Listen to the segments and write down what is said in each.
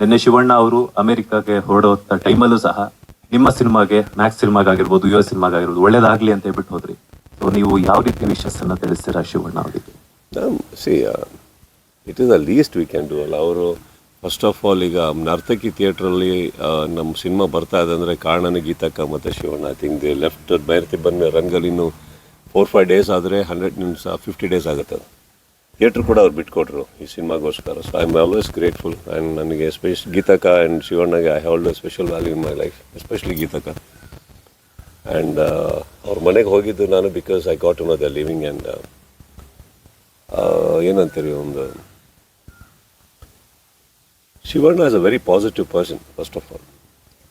ನಿನ್ನೆ ಶಿವಣ್ಣ ಅವರು ಅಮೆರಿಕಾಗೆ ಹೊರಡೋ ಟೈಮಲ್ಲೂ ಸಹ ನಿಮ್ಮ ಸಿನಿಮಾಗೆ ಮ್ಯಾಕ್ಸ್ ಸಿನಿಮಾಗಾಗಿರ್ಬೋದು, ಯುವ ಸಿನಿಮಾಗಿರ್ಬೋದು ಒಳ್ಳೇದಾಗ್ಲಿ ಅಂತ ಹೇಳ್ಬಿಟ್ಟು ಹೋದ್ರಿ. ಸೊ ನೀವು ಯಾವ ರೀತಿ ವಿಶಸ್ ತಿಳಿಸ್ತೀರಾ ಶಿವಣ್ಣ ಅವರಿಗೆ? It is a least we can do ಅಲ್ಲ. ಅವರು ಫಸ್ಟ್ ಆಫ್ ಆಲ್ ಈಗ ನರ್ತಕಿ ಥಿಯೇಟ್ರಲ್ಲಿ ನಮ್ಮ ಸಿನಿಮಾ ಬರ್ತಾ ಇದೆ ಅಂದರೆ ಕಾರಣನ ಗೀತಕ್ಕ ಮತ್ತು Shivanna. I think the left Bhairathi ಬಂದ ರನ್ಗಲ್ಲಿ ಇನ್ನು ಫೋರ್ ಫೈವ್ ಡೇಸ್ ಆದರೆ ಹಂಡ್ರೆಡ್ ನಿಮಿಷ ಫಿಫ್ಟಿ ಡೇಸ್ ಆಗುತ್ತೆ. ಅದು ಥಿಯೇಟ್ರ್ ಕೂಡ ಅವ್ರು ಬಿಟ್ಕೊಟ್ರು ಈ ಸಿನಿಮಾಗೋಸ್ಕರ. So I am always grateful and ನನಗೆ ಸ್ಪೆಷ್, ಗೀತಕ and ಶಿವಣ್ಣಗೆ I have a special value in my life especially ಗೀತಕ. And ಅವ್ರ ಮನೆಗೆ ಹೋಗಿದ್ದು ನಾನು because I got know the living and ಏನಂತೀರಿ ಒಂದು, Shivanna as a very positive person first of all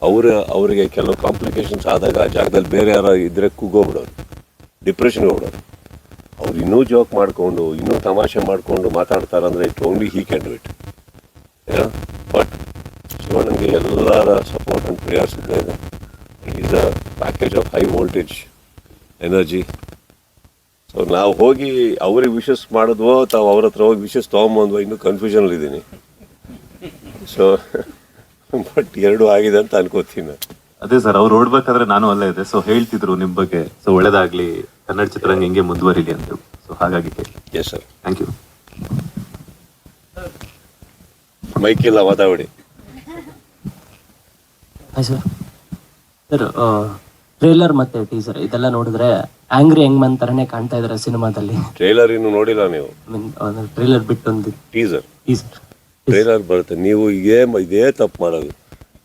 ಅವರ, ಅವರಿಗೆ ಕೆಲವು ಕಾಂಪ್ಲಿಕೇಶನ್ಸ್ ಆದಾಗ ಆ ಜಾಗದಲ್ಲಿ ಬೇರೆ ಯಾರೋ ಇದ್ರೆ ಕೂಗೋಗ್ಬಿಡೋರು ಡಿಪ್ರೆಷನ್ಗೆ ಹೋಗ್ಬಿಡೋರು. ಅವ್ರು ಇನ್ನೂ ಜೋಕ್ ಮಾಡಿಕೊಂಡು, ಇನ್ನೂ ತಮಾಷೆ ಮಾಡಿಕೊಂಡು ಮಾತಾಡ್ತಾರಂದ್ರೆ it only he can do it but ನನಗೆ ಎಲ್ಲರ ಸಪೋರ್ಟ್ ಆ್ಯಂಡ್ ಪ್ರೇಯರ್ಸ್ ಇದೆ. It is a package of high voltage energy so ನಾವು ಹೋಗಿ ಅವ್ರಿಗೆ ವಿಶಸ್ ಮಾಡಿದ್ವೋ, ತಾವು ಅವ್ರ ಹತ್ರ ಹೋಗಿ ವಿಶಸ್ ತೊಗೊಂಬಂದ್ವೋ, ಇನ್ನೂ ಕನ್ಫ್ಯೂಷನ್ ಇದ್ದೀನಿ ಸೊ ಬಟ್ ಎರಡು ಆಗಿದೆ ಅಂತ ಅನ್ಕೋತೀನಿ ನಾನು. ಅದೇ ಸರ್ ಅವ್ರು ಓಡ್ಬೇಕಾದ್ರೆ ನಾನು ಅಲ್ಲೇ ಇದೆ ಸೊ ಹೇಳ್ತಿದ್ರು ನಿಮ್ ಬಗ್ಗೆ. ಸೊ ಒಳ್ಳೇದಾಗ್ಲಿ. ಕನ್ನಡ ಚಿತ್ರರಂಗ ಹೆಂಗೆ ಮುಂದುವರಿಲಿ ಅಂತ ಸೊ ಹಾಗಾಗಿ ಎಸ್ ಸರ್ ಥ್ಯಾಂಕ್ ಯು ಮೈಕಿಲ್ಲ ಹಾಯ್ ಸರ್ ಸರ್ ಟ್ರೇಲರ್ ಮತ್ತೆ ಟೀಸರ್ ಇದೆಲ್ಲ ನೋಡಿದ್ರೆ ಆಂಗ್ರಿ ಯಂಗ್ಮನ್ ತರನೇ ಕಾಣ್ತಾ ಇದಾರೆ ಸಿನಿಮಾದಲ್ಲಿ. ಟ್ರೇಲರ್ ಇನ್ನು ನೋಡಿಲ್ಲ ನೀವು? ಮೀನ್ ಟ್ರೇಲರ್ ಬಿಟ್ಟು ಒಂದು ಟೀಸರ್ ಟೀಸರ್ ಟ್ರೇಲರ್ ಬರುತ್ತೆ. ನೀವು ಇದೇ ಇದೇ ತಪ್ಪು ಮಾಡೋದು.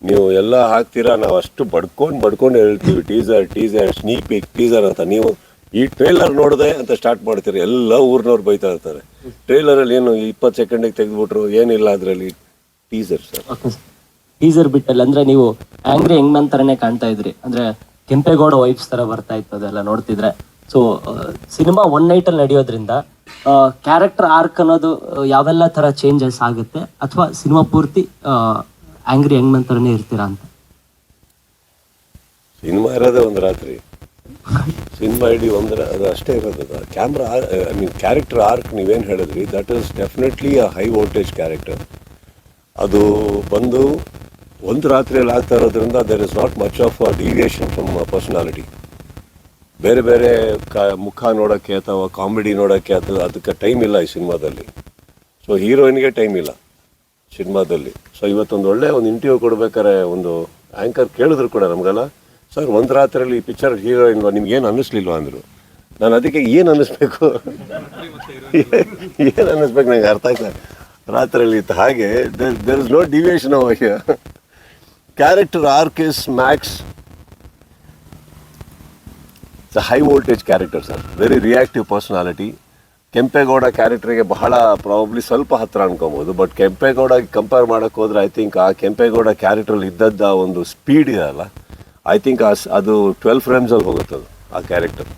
ನೀವು ಎಲ್ಲ ಹಾಕ್ತೀರಾ, ನಾವು ಅಷ್ಟು ಬಡ್ಕೊಂಡು ಬಡ್ಕೊಂಡು ಹೇಳ್ತೀವಿ teaser teaser sneak peek teaser ಅಂತ. ನೀವು ಈ ಟ್ರೇಲರ್ ನೋಡಿದೆ ಅಂತ ಸ್ಟಾರ್ಟ್ ಮಾಡ್ತೀರಿ, ಎಲ್ಲ ಊರಿನವ್ರು ಬೈತಾ ಇರ್ತಾರೆ. ಟ್ರೇಲರಲ್ಲಿ ಏನು ಇಪ್ಪತ್ತು ಸೆಕೆಂಡಿಗೆ ತೆಗೆದ್ಬಿಟ್ರು, ಏನಿಲ್ಲ ಅದರಲ್ಲಿ. ಟೀಸರ್ ಸರ್ ಟೀಸರ್ ಬಿಟ್ಟಲ್ಲಿ ಅಂದ್ರೆ ನೀವು ಆಂಗ್ರಿ ಹೆಂಗ್ ತರನೇ ಕಾಣ್ತಾ ಇದ್ರಿ. ಅಂದ್ರೆ ಕೆಂಪೇಗೌಡ ವೈಫ್ಸ್ ತರ ಬರ್ತಾ ಇತ್ತು ಅದೆಲ್ಲ ನೋಡ್ತಿದ್ರೆ. ಸೊ ಸಿನಿಮಾ ಒನ್ ನೈಟ್ ಅಲ್ಲಿ ನಡೆಯೋದ್ರಿಂದ ಕ್ಯಾರೆಕ್ಟರ್ ಆರ್ಕ್ ಅನ್ನೋದು ಯಾವೆಲ್ಲ ತರ ಚೇಂಜಸ್ ಆಗುತ್ತೆ, ಅಥವಾ ಸಿನಿಮಾ ಪೂರ್ತಿ ಆಂಗ್ರಿ ಯಂಗ್ಮನ್ ತರನೇ ಇರ್ತೀರಾ ಅಂತ. ಸಿನಿಮಾ ಇರೋದೇ ಒಂದು ರಾತ್ರಿ. ಸಿನಿಮಾ ಇಡೀ ಒಂದು ರಾ- ಅದು ಅಷ್ಟೇ ಇರೋದು. Camera, I mean character arc ನೀವೇನು ಹೇಳಿದ್ರಿ that is definitely a high voltage character ಅದು ಬಂದು ಒಂದು ರಾತ್ರಿಯಲ್ಲಿ ಆಗ್ತಾ ಇರೋದ್ರಿಂದ there is not much of deviation from personality ಬೇರೆ ಬೇರೆ ಕ, ಮುಖ ನೋಡೋಕ್ಕೆ ಅಥವಾ ಕಾಮಿಡಿ ನೋಡೋಕ್ಕೆ ಅದು, ಅದಕ್ಕೆ ಟೈಮ್ ಇಲ್ಲ ಈ ಸಿನಿಮಾದಲ್ಲಿ. ಸೊ ಹೀರೋಯಿನ್ಗೆ ಟೈಮ್ ಇಲ್ಲ. ಸಿನಿಮಾದಲ್ಲಿ. ಸೊ ಇವತ್ತೊಂದು ಒಳ್ಳೆ ಒಂದು ಇಂಟರ್ವ್ಯೂ ಕೊಡ್ಬೇಕಾದ್ರೆ ಒಂದು ಆ್ಯಂಕರ್ ಕೇಳಿದ್ರು ಕೂಡ ನಮಗೆಲ್ಲ. ಸರ್ ಒಂದು ರಾತ್ರಿಯಲ್ಲಿ ಈ ಪಿಕ್ಚರ್ ಹೀರೋಯಿನ್ ನಿಮ್ಗೆ ಏನು ಅನ್ನಿಸ್ಲಿಲ್ವಾ ಅಂದರು. ನಾನು ಅದಕ್ಕೆ ಏನು ಅನ್ನಿಸ್ಬೇಕು? ಏನು ಅನ್ನಿಸ್ಬೇಕು ನನಗೆ ಅರ್ಥ ಆಯ್ತಾ ರಾತ್ರಿಯಲ್ಲಿ ಇತ್ತು ಹಾಗೆ ದೇರ್ ಇಸ್ ನೋ ಡಿವಿಯೇಷನ್ ಅವ character arc is max it's high voltage character sir very reactive personality Kempegowda ಕ್ಯಾರೆಕ್ಟರ್ಗೆ ಬಹಳ ಪ್ರಾಬ್ಲಿ ಸ್ವಲ್ಪ ಹತ್ರ ಅನ್ಕೊಬೋದು ಬಟ್ ಕೆಂಪೇಗೌಡ ಕಂಪೇರ್ ಮಾಡೋಕ್ಕೆ ಹೋದ್ರೆ ಐ ಥಿಂಕ್ ಆ ಕೆಂಪೇಗೌಡ ಕ್ಯಾರೆಕ್ಟ್ರಲ್ಲಿ ಇದ್ದದ್ದ ಒಂದು ಸ್ಪೀಡ್ ಇದೆಯಲ್ಲ ಐ ಥಿಂಕ್ ಅದು ಟ್ವೆಲ್ ಫ್ರೇಮ್ಸಲ್ಲಿ ಹೋಗುತ್ತೆ ಅದು, ಆ ಕ್ಯಾರೆಕ್ಟರ್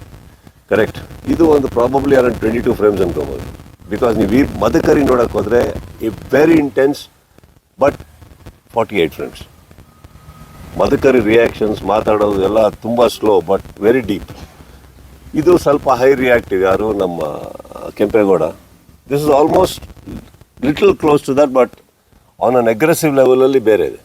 ಕರೆಕ್ಟ್ ಇದು ಒಂದು probably around twenty two frames ಅನ್ಕೊಬೋದು. Because ನೀವು ಈ ಮದಕರಿ ನೋಡೋಕೆ ಹೋದರೆ a very intense but forty eight frames Madakari reactions ಮಾತಾಡೋದು ಎಲ್ಲ ತುಂಬ ಸ್ಲೋ ಬಟ್ ವೆರಿ ಡೀಪ್ ಇದು ಸ್ವಲ್ಪ ಹೈ ರಿಯಾಕ್ಟಿವ್ ಯಾರು? ನಮ್ಮ Kempegowda this is almost little close to that but on an aggressive ಲೆವೆಲಲ್ಲಿ ಬೇರೆ ಇದೆ.